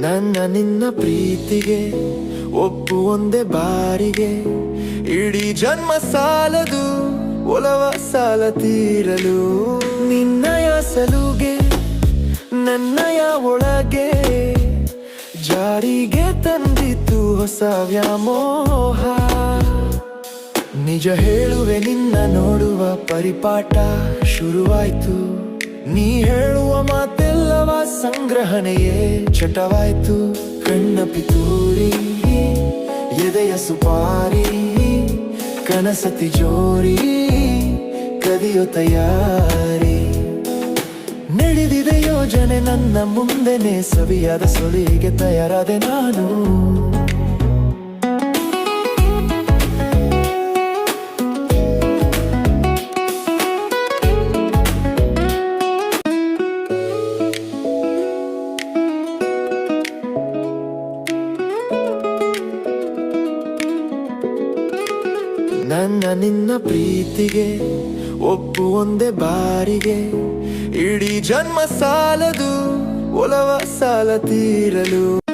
ನಿನ್ನ ಪ್ರೀತಿಗೆ, ಒಪ್ಪು ಒಂದೇ ಬಾರಿಗೆ. ಇಡೀ ಜನ್ಮ ಸಾಲದು, ಒಲವ ಸಾಲ ತೀರಲು. ನಿನ್ನಯ ಸಲುಗೆ ನನ್ನಯ ಒಳಗೆ. ಜಾರಿಗೆ ತಂದಿತು ಹೊಸ ವ್ಯಾಮೋಹ. ನಿಜ ಹೇಳುವೆ ನಿನ್ನ ನೋಡುವ ಪರಿಪಾಠ ಶುರುವಾಯ್ತು. ನೀ ಹೇಳುವ ಮಾತೆಲ್ಲವ ಸಂಗ್ರಹಣೆಯೇ. ಚಟವಾಯ್ತು ಕಣ್ಣ ಪಿತೂರಿ ಎದೆಯ ಸುಪಾರಿ ಕನಸ ತಿಜೋರಿ ಕದಿಯೋ ತಯಾರಿ. ನಡೆದಿದೆ ಯೋಜನೆ, ನನ್ನ ಮುಂದೆನೆ ಸವಿಯಾದ ಸುಳಿಗೆ ತಯಾರಾದೆ ನಾನು. ನನ್ನ ನಿನ್ನ ಪ್ರೀತಿಗೆ ಒಪ್ಪು ಒಂದೇ ಬಾರಿಗೆ. ಇಡೀ ಜನ್ಮ ಸಾಲದು ಒಲವ ಸಾಲ ತೀರಲು.